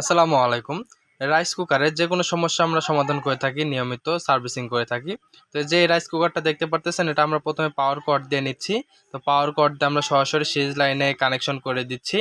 আসসালামু আলাইকুম। রাইস কুকারের যে কোনো সমস্যা আমরা সমাধান করে থাকি, নিয়মিত সার্ভিসিং করে থাকি। তো যে রাইস কুকারটা দেখতে পারতেছেন, এটা আমরা প্রথমে পাওয়ার কর্ড দিয়ে নিচ্ছি। তো পাওয়ার কর্ড দিয়ে আমরা সরাসরি সিরিজ লাইনে কানেকশন করে দিচ্ছি।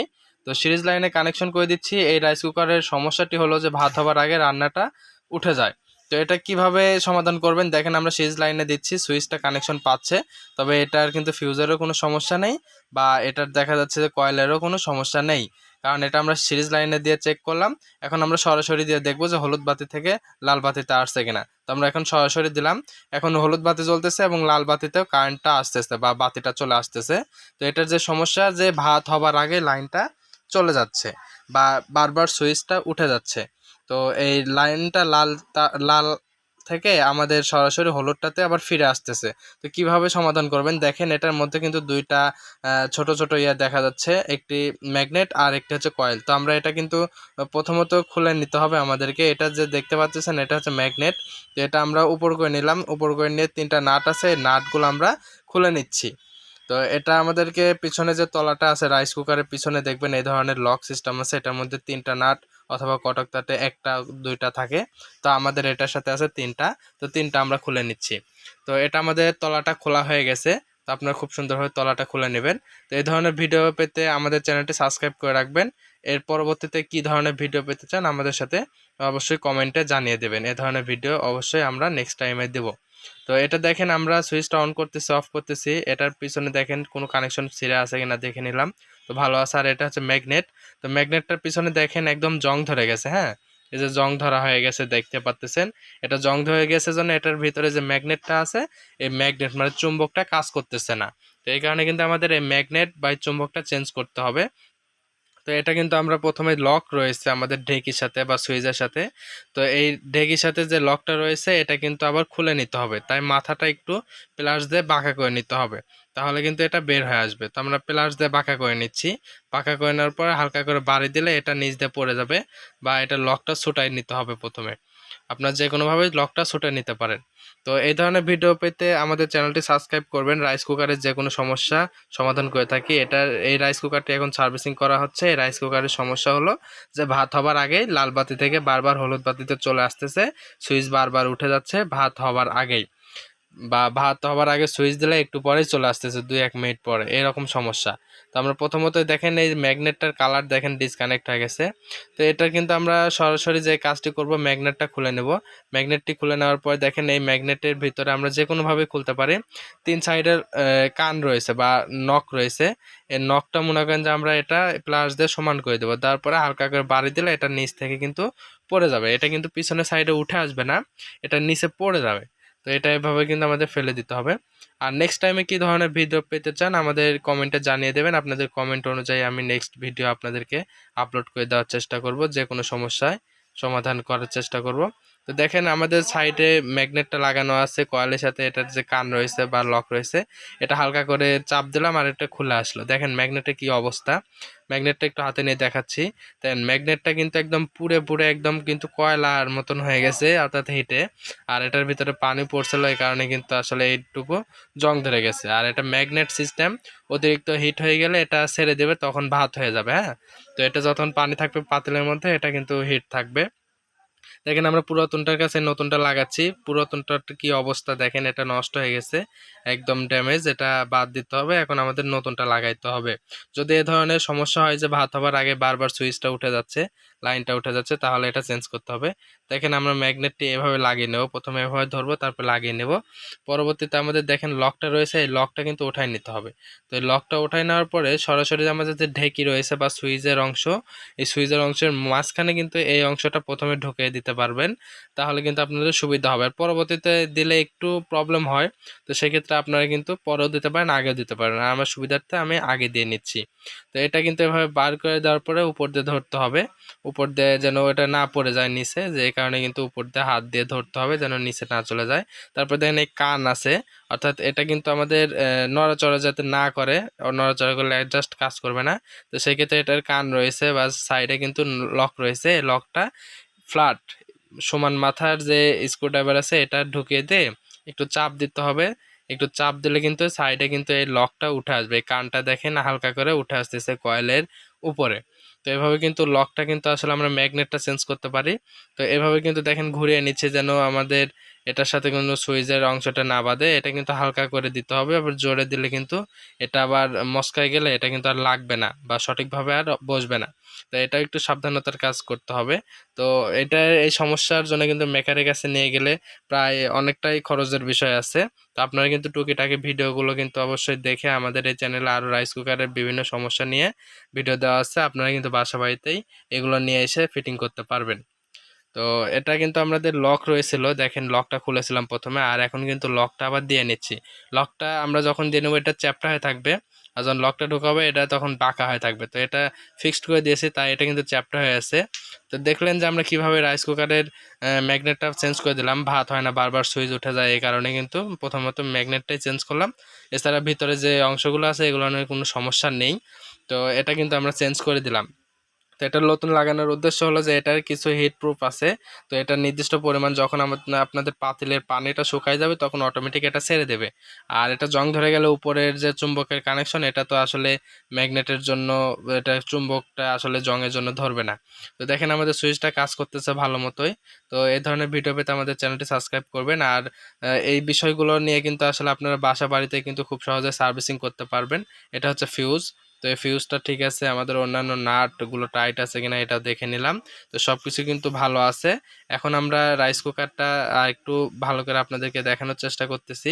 তো সিরিজ লাইনে কানেকশন করে দিচ্ছি। এই রাইস কুকারের সমস্যাটি হলো যে ভাত হবার আগে রান্নাটা উঠে যায়। তো এটা কীভাবে সমাধান করবেন? দেখেন আমরা সিরিজ লাইনে দিচ্ছি, সুইচটা কানেকশন পাচ্ছে। তবে এটার কিন্তু ফিউজারও কোনো সমস্যা নেই বা এটার দেখা যাচ্ছে যে কয়েলেরও কোনো সমস্যা নেই। কারণ এটা আমরা সিরিজ লাইনে দিয়ে চেক করলাম। এখন আমরা সরাসরি দিয়ে দেখব যে হলুদ বাতি থেকে লাল বাতিতে আসছে কিনা। তো আমরা এখন সরাসরি দিলাম। এখন হলুদ বাতি জ্বলতেছে এবং লাল বাতিতেও কারেন্টটা আসতেছে বা বাতিটা চলে আসতেছে। তো এটার যে সমস্যা, যে ভাত হবার আগে লাইনটা চলে যাচ্ছে বা বারবার সুইচটা উঠে যাচ্ছে। তো এই লাইনটা লাল লাল থেকে আমাদের সরাসরি হলুদটাতে আবার ফিরে আসতেছে। তো কীভাবে সমাধান করবেন? দেখেন এটার মধ্যে কিন্তু দুইটা ছোট ছোট ইয়া দেখা যাচ্ছে। একটি ম্যাগনেট আর একটি হচ্ছে কয়েল। তো আমরা এটা কিন্তু প্রথমত খুলে নিতে হবে আমাদেরকে। এটা যে দেখতে পাচ্ছেন, এটা হচ্ছে ম্যাগনেট। তো এটা আমরা উপর করে নিলাম। উপর করে নিয়ে তিনটা নাট আছে। নাটগুলো আমরা খুলে নিচ্ছি। তো এটা আমাদেরকে পিছনে যে তলাটা আছে, রাইস কুকারের পিছনে দেখবেন এই ধরনের লক সিস্টেম আছে। এটার মধ্যে তিনটা নাট অথবা কটক তাতে একটা, দুইটা থাকে। তো আমাদের এটার সাথে আছে তিনটা। তো তিনটা আমরা খুলে নিচ্ছি। তো এটা আমাদের তলাটা খোলা হয়ে গেছে। তো আপনারা খুব সুন্দরভাবে তলাটা খুলে নেবেন। তো এই ধরনের ভিডিও পেতে আমাদের চ্যানেলটি সাবস্ক্রাইব করে রাখবেন। এর পরবর্তীতে কি ধরনের ভিডিও পেতে চান আমাদের সাথে অবশ্যই কমেন্টে জানিয়ে দেবেন। এ ধরনের ভিডিও অবশ্যই আমরা নেক্সট টাইমে দেব। তো এটা দেখেন আমরা সুইচটা অন করতেছি অফ করতেছি। এটার পিছনে দেখেন কোনো কানেকশন ছিঁড়ে আছে কিনা দেখে নিলাম। তো ভালো আছে, আর এটা হচ্ছে ম্যাগনেট তো ম্যাগনেটটার পিছনে দেখেন একদম জং ধরে গেছে হ্যাঁ? এই যে জং ধরা হয়ে গেছে, দেখতে পাচ্তেছেন এটা জং ধরে গেছে জন্য এটার ভিতরে যে ম্যাগনেটটা আছে, এই ম্যাগনেট মানে চুম্বকটা কাজ করতেছে না। তো এই কারণে কিন্তু আমাদের এই ম্যাগনেট বা চুম্বকটা চেঞ্জ করতে হবে। তো এটা কিন্তু আমরা প্রথমে লক রয়েছে আমাদের ঢেকির সাথে বা সুইচের সাথে। তো এই ঢেকির সাথে যে লকটা রয়েছে, এটা কিন্তু আবার খুলে নিতে হবে। তাই মাথাটা একটু প্লাস দিয়ে বাঁকা করে নিতে হবে। তাহলে কিন্তু এটা বের হয়ে আসবে। তো আমরা প্লাস দিয়ে বাঁকা করে নিচ্ছি। বাঁকা করে নেওয়ার পরে হালকা করে বাড়ি দিলে এটা নিচ দিয়ে পড়ে যাবে বা এটা লকটা ছুটাই নিতে হবে প্রথমে। আপনার যে কোনোভাবে লকটা ছুটে নিতে পারেন। তো এই ধরনের ভিডিও পেতে আমাদের চ্যানেলটি সাবস্ক্রাইব করবেন। রাইস কুকারের যে কোনো সমস্যা সমাধান করে থাকি। এটা, এই রাইস কুকারটি এখন সার্ভিসিং করা হচ্ছে। এই রাইস কুকারের সমস্যা হলো যে ভাত হবার আগেই লাল বাতি থেকে বারবার হলুদ বাতিতে চলে আসতেছে। সুইচ বারবার উঠে যাচ্ছে ভাত হবার আগেই। বা ভাত হবার আগে সুইচ দিলে একটু পরেই চলে আসতেছে, দুই এক মিনিট পরে। এরকম সমস্যা। তো আমরা প্রথমত দেখেন এই ম্যাগনেটটার কালার দেখেন ডিসকানেক্ট হয়ে গেছে। তো এটা কিন্তু আমরা সরাসরি যে কাজটি করব, ম্যাগনেটটা খুলে নেব। ম্যাগনেটটি খুলে নেওয়ার পর দেখেন এই ম্যাগনেটের ভিতরে আমরা যে কোনোভাবে খুলতে পারি। তিন সাইডের কান রয়েছে বা নক রয়েছে। এই নকটা মনে করেন যে আমরা এটা প্লাস দিয়ে সমান করে দেবো। তারপরে হালকা করে বাড়ি দিলে এটা নিচ থেকে কিন্তু পড়ে যাবে। এটা কিন্তু পিছনের সাইডে উঠে আসবে না, এটা নিচে পড়ে যাবে। তো এটা এভাবে কিন্তু আমাদের ফেলে দিতে হবে। আর নেক্সট টাইমে কী ধরনের ভিডিও পেতে চান, আমাদের কমেন্টে জানিয়ে দেবেন। আপনাদের কমেন্ট অনুযায়ী আমি নেক্সট ভিডিও আপনাদেরকে আপলোড করে দেওয়ার চেষ্টা করব। যে কোনো সমস্যায় সমাধান করার চেষ্টা করব। তো দেখেন আমাদের সাইডে ম্যাগনেটটা লাগানো আছে কয়েলের সাথে এটার যে কান রয়েছে বা লক রয়েছে, এটা হালকা করে চাপ দিলাম আর এটা খুলে আসলো। দেখেন ম্যাগনেটের কি অবস্থা। ম্যাগনেটটা একটু হাতে নিয়ে দেখাচ্ছি। দেন ম্যাগনেটটা কিন্তু একদম পুরে পুরে একদম কিন্তু কয়লার মতন হয়ে গেছে অর্থাৎ হিটে আর এটার ভিতরে পানি পড়ছিল এই কারণে কিন্তু আসলে এইটুকু জং ধরে গেছে। আর এটা ম্যাগনেট সিস্টেম অতিরিক্ত হিট হয়ে গেলে এটা ছেড়ে দেবে, তখন ভাত হয়ে যাবে হ্যাঁ? তো এটা যখন পানি থাকবে পাতিলের মধ্যে, এটা কিন্তু হিট থাকবে। দেখেন আমরা পুরাতনটার কাছে নতুনটা লাগাচ্ছি। পুরাতনটার কি অবস্থা দেখেন এটা নষ্ট হয়ে গেছে। একদম ড্যামেজ এটা বাদ দিতে হবে। এখন আমাদের নতুনটা লাগাইতে হবে। যদি এ ধরনের সমস্যা হয় যে ভাত হবার আগে বারবার সুইচটা উঠে যাচ্ছে, লাইনটা উঠে যাচ্ছে, তাহলে এটা চেঞ্জ করতে হবে। দেখেন আমরা ম্যাগনেটটি এভাবে লাগিয়ে নেব। প্রথমে এভাবে ধরবো, তারপর লাগিয়ে নেব। পরবর্তীতে আমাদের দেখেন লকটা রয়েছে, এই লকটা কিন্তু উঠাই নিতে হবে। তো এই লকটা উঠাই নেওয়ার পরে সরাসরি আমাদের যে ঢেকি রয়েছে বা সুইচের অংশ, এই সুইচের অংশের মাঝখানে কিন্তু এই অংশটা প্রথমে ঢুকিয়ে দিতে পারবেন। তাহলে কিন্তু আপনাদের সুবিধা হবে। আর পরবর্তীতে দিলে একটু প্রবলেম হয়, তো সেক্ষেত্রে আপনারা কিন্তু পরেও দিতে পারেন, আগেও দিতে পারেন। আর আমার সুবিধার্থে আমি আগে দিয়ে নিচ্ছি। তো এটা কিন্তু এভাবে বার করে দেওয়ার পরে উপর দিয়ে ধরতে হবে। উপর দিয়ে যেন এটা না পড়ে যায় নিচে, যে কারণে কিন্তু উপর দিয়ে হাত দিয়ে ধরতে হবে যেন নিচে না চলে যায়। তারপর দেখেন এই কান আছে, অর্থাৎ এটা কিন্তু আমাদের নড়াচড়া যাতে না করে নড়াচড়া করলে অ্যাডজাস্ট কাজ করবে না। তো সেক্ষেত্রে এটার কান রয়েছে বা সাইডে কিন্তু লক রয়েছে। লকটা ফ্ল্যাট সমান মাথার যে স্ক্রুড্রাইভার আছে, এটা ঢুকিয়ে দিয়ে একটু চাপ দিতে হবে। একটু চাপ দিলে কিন্তু সাইডে কিন্তু এই লকটা উঠে আসবে। কানটা দেখেন হালকা করে উঠে আসতেছে কয়েলের উপরে। তো এভাবে কিন্তু লকটা কিন্তু আসলে আমরা ম্যাগনেটটা চেঞ্জ করতে পারি। তো এভাবে কিন্তু দেখেন ঘুরিয়ে নিচ্ছে যেন আমাদের এটার সাথে কিন্তু সুইচের অংশটা না বাঁধে এটা কিন্তু হালকা করে দিতে হবে, আবার জোরে দিলে কিন্তু এটা আবার মস্কায় গেলে এটা কিন্তু আর লাগবে না বা সঠিকভাবে আর বসবে না। তো এটা একটু সাবধানতার কাজ করতে হবে। তো এটা এই সমস্যার জন্য কিন্তু মেকারের কাছে নিয়ে গেলে প্রায় অনেকটাই খরচের বিষয় আছে। তো আপনারা কিন্তু টুকিটাকি ভিডিওগুলো কিন্তু অবশ্যই দেখে আমাদের এই চ্যানেলে আরও রাইস কুকারের বিভিন্ন সমস্যা নিয়ে ভিডিও দেওয়া আছে, আপনারা কিন্তু বাসা বাড়িতেই এগুলো নিয়ে এসে ফিটিং করতে পারবেন। তো এটা কিন্তু আমাদের লক রয়েছিল। দেখেন লকটা খুলেছিলাম প্রথমে, আর এখন কিন্তু লকটা আবার দিয়ে নিচ্ছি। লকটা আমরা যখন দিয়ে নেব, এটা চ্যাপটা হয়ে থাকবে, আর যখন লকটা ঢোকাবে, এটা তখন বাঁকা হয়ে থাকবে। তো এটা ফিক্সড করে দিয়েছি, তাই এটা কিন্তু চ্যাপটা হয়ে আছে। তো দেখলেন যে আমরা কীভাবে রাইস কুকারের ম্যাগনেটটা চেঞ্জ করে দিলাম। ভাত হয় না, বারবার সুইচ উঠে যায় এই কারণে কিন্তু প্রথমত ম্যাগনেটটাই চেঞ্জ করলাম। এছাড়া ভিতরে যে অংশগুলো আছে, এগুলো কোনো সমস্যা নেই। তো এটা কিন্তু আমরা চেঞ্জ করে দিলাম। তো এটা নতুন লাগানোর উদ্দেশ্য হলো যে এটার কিছু হিট প্রুফ আছে। তো এটা নির্দিষ্ট পরিমাণ যখন আপনাদের পাতিলের পানিটা শুকায় যাবে তখন অটোমেটিক এটা ছেড়ে দেবে। আর এটা জং ধরে গেলে উপরের যে চুম্বকের কানেকশন এটা তো আসলে ম্যাগনেটের জন্য, এটা চুম্বকটা আসলে জংয়ের জন্য ধরবে না। তো দেখেন আমাদের সুইচটা কাজ করতেছে ভালো মতোই। তো এই ধরনের ভিডিও পেতে আমাদের চ্যানেলটি সাবস্ক্রাইব করবেন। আর এই বিষয়গুলো নিয়ে কিন্তু আসলে আপনারা বাসা বাড়িতে কিন্তু খুব সহজে সার্ভিসিং করতে পারবেন। এটা হচ্ছে ফিউজ তো এই ফিউজটা ঠিক আছে, আমাদের অন্যান্য নাটগুলো টাইট আছে কিনা এটা দেখে নিলাম। তো সব কিছু কিন্তু ভালো আছে। এখন আমরা রাইস কুকারটা একটু ভালো করে আপনাদেরকে দেখানোর চেষ্টা করতেছি।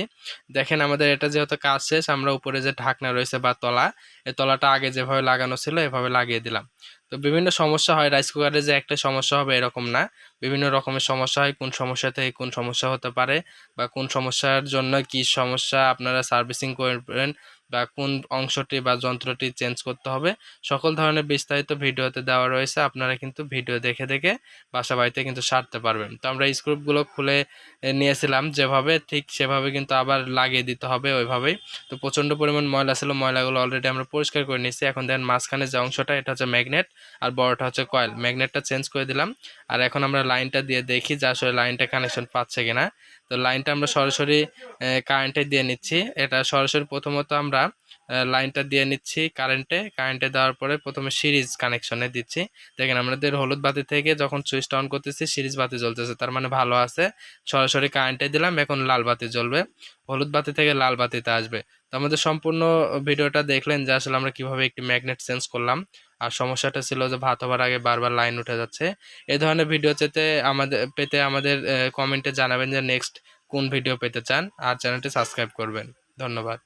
দেখেন আমাদের এটা যেহেতু কাজ শেষ, আমরা উপরে যে ঢাকনা রয়েছে বা তলা, এই তলাটা আগে যেভাবে লাগানো ছিল এভাবে লাগিয়ে দিলাম। তো বিভিন্ন সমস্যা হয় রাইস কুকারে যে একটা সমস্যা হবে এরকম না। বিভিন্ন রকমের সমস্যা হয়, কোন সমস্যা থেকে কোন সমস্যা হতে পারে বা কোন সমস্যার জন্য কি সমস্যা আপনারা সার্ভিসিং করবেন বা কোন অংশটি বা যন্ত্রটি চেঞ্জ করতে হবে, সকল ধরনের বিস্তারিত ভিডিওতে দেওয়া রয়েছে, আপনারা কিন্তু ভিডিও দেখে দেখে বাসা বাড়িতে কিন্তু সারতে পারবেন। তো আমরা স্ক্রুপগুলো খুলে নিয়েছিলাম, যেভাবে, ঠিক সেভাবে কিন্তু আবার লাগিয়ে দিতে হবে ওইভাবেই। তো প্রচণ্ড পরিমাণ ময়লা ছিল, ময়লাগুলো অলরেডি আমরা পরিষ্কার করে নিয়েছি। এখন দেখেন মাঝখানে যে অংশটা, এটা হচ্ছে ম্যাগনেট আর বড়টা হচ্ছে কয়েল ম্যাগনেটটা চেঞ্জ করে দিলাম। আর এখন আমরা লাইনটা দিয়ে দেখি যে আসলে লাইনটা কানেকশন পাচ্ছে কিনা। তো লাইনটা আমরা সরাসরি কারেন্টে দিয়ে নিচ্ছি। এটা সরাসরি প্রথমত আমরা লাইনটা দিয়ে নিচ্ছি কারেন্টে কারেন্টে দেওয়ার পরে প্রথমে সিরিজ কানেকশনে দিচ্ছি। দেখেন আমাদের হলুদ বাতি থেকে যখন সুইচটা অন করতেছি, সিরিজ বাতি জ্বলতেছে। তার মানে ভালো আছে। সরাসরি কারেন্টে দিলাম, এখন লাল বাতি জ্বলবে। হলুদ বাতি থেকে লাল বাতিতে আসবে। আমাদের সম্পূর্ণ ভিডিওটা দেখলেন যে আসলে আমরা কীভাবে একটি ম্যাগনেট চেঞ্জ করলাম। আর সমস্যাটা ছিল যে ভাত হবার আগে বারবার লাইন উঠে যাচ্ছে। এ ধরনের ভিডিও চেতে আমাদের, পেতে আমাদের কমেন্টে জানাবেন যে নেক্সট কোন ভিডিও পেতে চান। আর চ্যানেলটি সাবস্ক্রাইব করবেন। ধন্যবাদ।